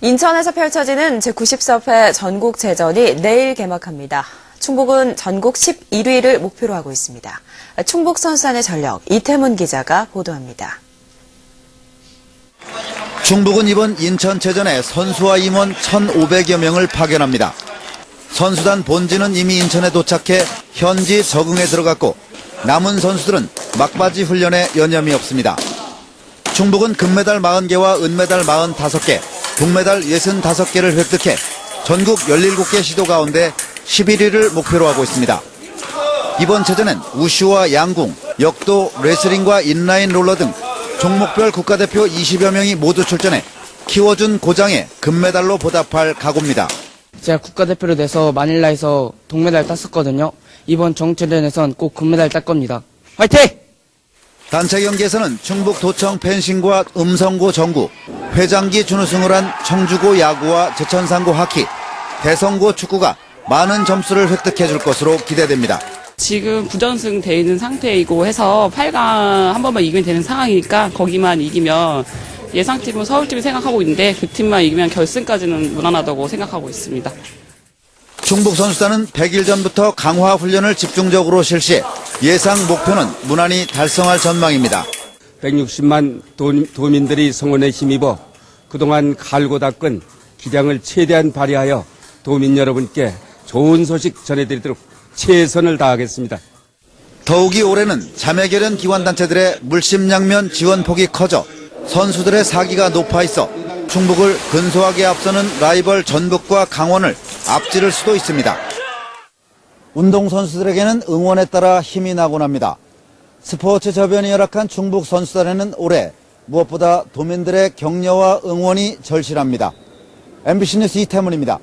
인천에서 펼쳐지는 제90섭회 전국체전이 내일 개막합니다. 충북은 전국 11위를 목표로 하고 있습니다. 충북 선수단의 전력 이태문 기자가 보도합니다. 충북은 이번 인천체전에 선수와 임원 1,500여 명을 파견합니다. 선수단 본진은 이미 인천에 도착해 현지 적응에 들어갔고 남은 선수들은 막바지 훈련에 여념이 없습니다. 충북은 금메달 40개와 은메달 45개, 동메달 65개를 획득해 전국 17개 시도 가운데 11위를 목표로 하고 있습니다. 이번 체전엔 우슈와 양궁, 역도, 레슬링과 인라인 롤러 등 종목별 국가대표 20여 명이 모두 출전해 키워준 고장에 금메달로 보답할 각오입니다. 제가 국가대표로 돼서 마닐라에서 동메달 땄었거든요. 이번 정체전에선 꼭 금메달 딸 겁니다. 화이팅! 단체 경기에서는 충북 도청 펜싱과 음성고 정구, 회장기 준우승을 한 청주고 야구와 제천상고 하키, 대성고 축구가 많은 점수를 획득해 줄 것으로 기대됩니다. 지금 부전승 돼 있는 상태이고 해서 8강 한 번만 이기면 되는 상황이니까 거기만 이기면 예상팀은 서울팀이 생각하고 있는데 그 팀만 이기면 결승까지는 무난하다고 생각하고 있습니다. 충북 선수단은 100일 전부터 강화 훈련을 집중적으로 실시해 예상 목표는 무난히 달성할 전망입니다. 160만 도, 민들이 성원에 힘입어 그동안 갈고 닦은 기량을 최대한 발휘하여 도민 여러분께 좋은 소식 전해드리도록 최선을 다하겠습니다. 더욱이 올해는 자매결연 기관단체들의 물심양면 지원폭이 커져 선수들의 사기가 높아 있어 충북을 근소하게 앞서는 라이벌 전북과 강원을 앞지를 수도 있습니다. 운동선수들에게는 응원에 따라 힘이 나곤 합니다. 스포츠 저변이 열악한 충북 선수단에는 올해 무엇보다 도민들의 격려와 응원이 절실합니다. MBC 뉴스 이태문입니다.